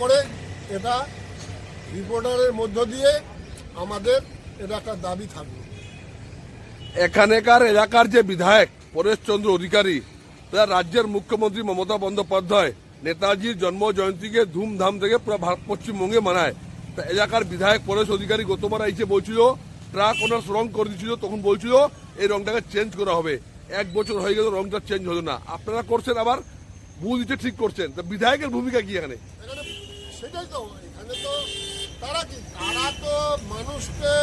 করে এটা রিপোর্টারের মধ্য দিয়ে আমাদের এটা একটা দাবি থাকবে এখানেকার এলাকার যে বিধায়ক পরেশচন্দ্র অধিকারী তারা রাজ্যের মুখ্যমন্ত্রী মমতা বন্দ্যোপাধ্যায় নেতাজির জন্ম জয়ন্তীকে ধুমধাম থেকে পুরো ভারত পশ্চিমবঙ্গে মানায়। তা এলাকার বিধায়ক পরেশ অধিকারী গতবার এসে বলছিল ট্রাক ওনার রং করে দিচ্ছিল তখন বলছিল এই রংটাকে চেঞ্জ করা হবে। এক বছর হয়ে গেল রংটা চেঞ্জ হলো না। আপনারা করছেন আবার ভুল দিতে ঠিক করছেন। তা বিধায়কের ভূমিকা কি এখানে সেটাই তো এখানে তো তারা কি? তারা তো মানুষকে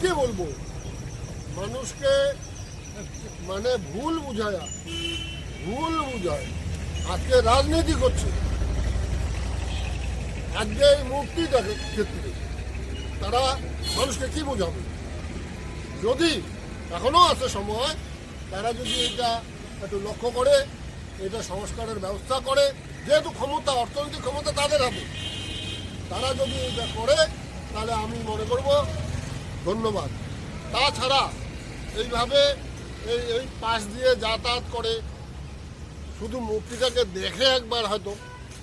কি বলব? মানুষকে মানে ভুল বুঝায়। ভুল বুঝায়। আজকে রাজনীতি করছে। আজকে এই দেখে ক্ষেত্রে তারা মানুষকে কি বোঝাবে? যদি এখনও আছে সময়, তারা যদি এটা একটু লক্ষ্য করে, এটা সংস্কারের ব্যবস্থা করে যেহেতু ক্ষমতা, অর্থনৈতিক ক্ষমতা তাদের হাতে। তারা যদি এটা করে, তাহলে আমি মনে করব ধন্যবাদ। তাছাড়া এইভাবে এই এই পাশ দিয়ে যাতায়াত করে, শুধু মূর্তিটাকে দেখে একবার হয়তো,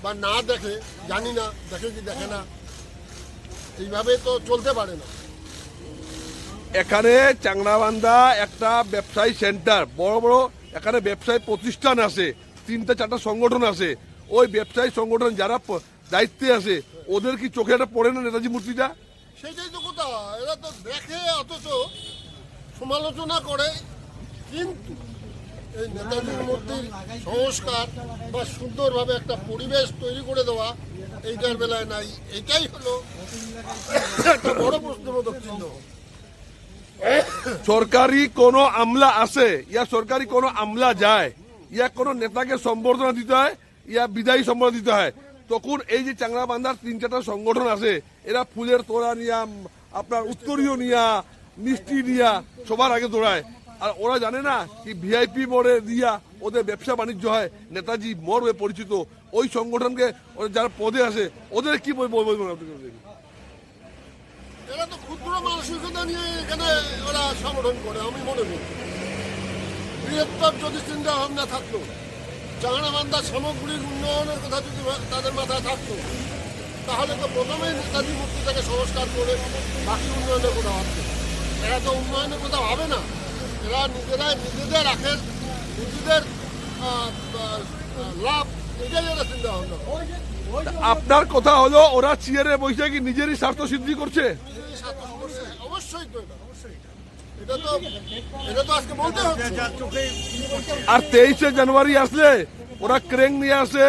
বা না দেখে, জানি না, দেখে কি দেখে না, এইভাবে তো চলতে পারে না। এখানে চাংড়াবান্ধা একটা ব্যবসায়ী সেন্টার, বড় বড় এখানে ব্যবসায়ী প্রতিষ্ঠান আছে, তিনটা চারটা সংগঠন আছে। ওই ব্যবসায়ী সংগঠন যারা দায়িত্বে আছে ওদের কি চোখে এটা পড়ে না নেতাজি মূর্তিটা? সেটাই তো কথা। এরা তো দেখে অথচ সমালোচনা করে কিন্তু এই নেতাজির মূর্তির সংস্কার বা সুন্দরভাবে একটা পরিবেশ তৈরি করে দেওয়া এইটার বেলায় নাই। এটাই হলো একটা বড় প্রশ্নবোধক চিহ্ন সরকারি কোনো আমলা আছে ইয়া সরকারি কোনো আমলা যায় ইয়া কোনো নেতাকে সম্বর্ধনা দিতে হয় ইয়া বিদায়ী সম্বর্ধনা দিতে হয়। তখন এই যে চাংড়াবান্ধার তিন চারটা সংগঠন আছে, এরা ফুলের তোড়া নিয়া আপনার উত্তরীয় নিয়া, মিষ্টি নিয়া, সবার আগে দৌড়ায়। আর ওরা জানে না কি ভিআইপি মোড়ে দিয়া ওদের ব্যবসা বাণিজ্য হয়, নেতাজি মোড় হয়ে পরিচিত। ওই সংগঠনকে যারা পদে আছে, ওদের কি এরা তো ক্ষুদ্র এখানে ওরা সংগঠন করে, আমি মনে করি। বৃহত্তর যদি চিন্তা ভাবনা থাকতো চাঁড়াবান্ধার সামগ্রিক উন্নয়নের কথা যদি তাদের মাথায় থাকতো তাহলে তো প্রথমেই নেতাজি মূর্তিটাকে সংস্কার করে বাকি উন্নয়নের কথা ভাবতো। এরা তো উন্নয়নের কথা ভাবে না। এরা নিজেরাই নিজেদের রাখেন নিজেদের লাভ এটাই এরা চিন্তা ভাবনা আপনার কথা হলো ওরা চেয়ারে বসে কি নিজেরই স্বার্থ সিদ্ধি করছে? নিজেরই স্বার্থ সমস্যা। অবশ্যই তো অবশ্যই আর তেইশে জানুয়ারি আসলে ওরা ক্রেং নিয়ে আসে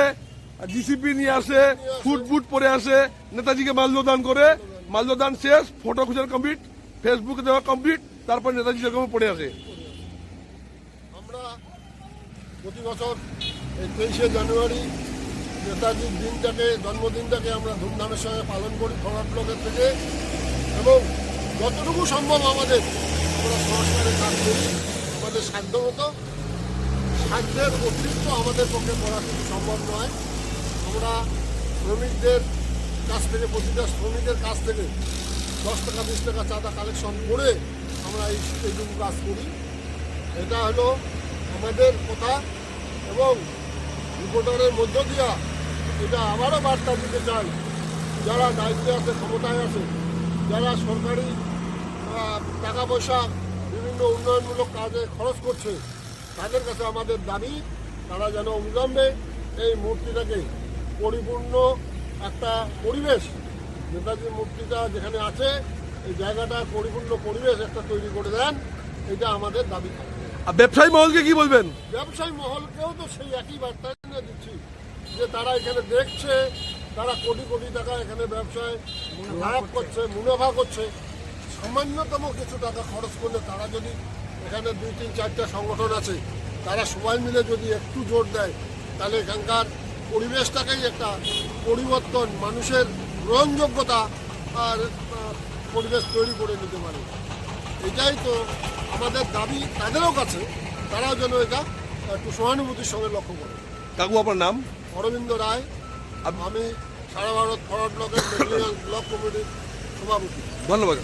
ডিসিপি নিয়ে আসে ফুট বুট পরে আসে নেতাজিকে মাল্যদান করে। মাল্যদান শেষ ফটো খুঁজার কমপ্লিট ফেসবুকে দেওয়া কমপ্লিট তারপর নেতাজি সেরকম পড়ে আসে। আমরা প্রতি বছর এই তেইশে জানুয়ারি নেতাজির দিনটাকে জন্মদিনটাকে আমরা ধুমধামের সঙ্গে পালন করি ফরওয়ার্ড ব্লকের থেকে। এবং যতটুকু সম্ভব আমাদের আমরা সংস্কারের কাজ করি, আমাদের সাধ্যমতো। সাধ্যের অতিরিক্ত আমাদের পক্ষে করা কিন্তু সম্ভব নয়। আমরা শ্রমিকদের কাছ থেকে, প্রতিটা শ্রমিকের কাছ থেকে দশ টাকা, বিশ টাকা চাঁদা কালেকশন করে আমরা এই এইটুকু কাজ করি। এটা হলো আমাদের কথা এবং রিপোর্টারের মধ্য দিয়া এটা আবারও বার্তা দিতে চাই, যারা দায়িত্বে আছে, ক্ষমতায় আছে, যারা সরকারি টাকা পয়সা বিভিন্ন উন্নয়নমূলক কাজে খরচ করছে। তাদের কাছে আমাদের দাবি তারা যেন অবিলম্বে এই মূর্তিটাকে পরিপূর্ণ একটা পরিবেশ নেতাজির মূর্তিটা যেখানে আছে এই জায়গাটা পরিপূর্ণ পরিবেশ একটা তৈরি করে দেন এটা আমাদের দাবি আর ব্যবসায়ী মহলকে কি বলবেন? ব্যবসায়ী মহলকেও তো সেই একই বার্তা দিচ্ছি যে তারা এখানে দেখছে তারা কোটি কোটি টাকা এখানে ব্যবসায় লাভ করছে মুনাফা করছে। সামান্যতম কিছু টাকা খরচ করলে তারা যদি এখানে দুই তিন চারটা সংগঠন আছে তারা সবাই মিলে যদি একটু জোর দেয় তাহলে এখানকার পরিবেশটাকেই একটা পরিবর্তন মানুষের গ্রহণযোগ্যতা আর পরিবেশ তৈরি করে নিতে পারে। এটাই তো আমাদের দাবি তাদেরও কাছে তারাও যেন এটা একটু সহানুভূতির সঙ্গে লক্ষ্য করে। কাকু আপনার নাম? অরবিন্দ রায় আমি সারা ভারত ফরওয়ার্ড ব্লকের ব্লক কমিটির সভাপতি। ধন্যবাদ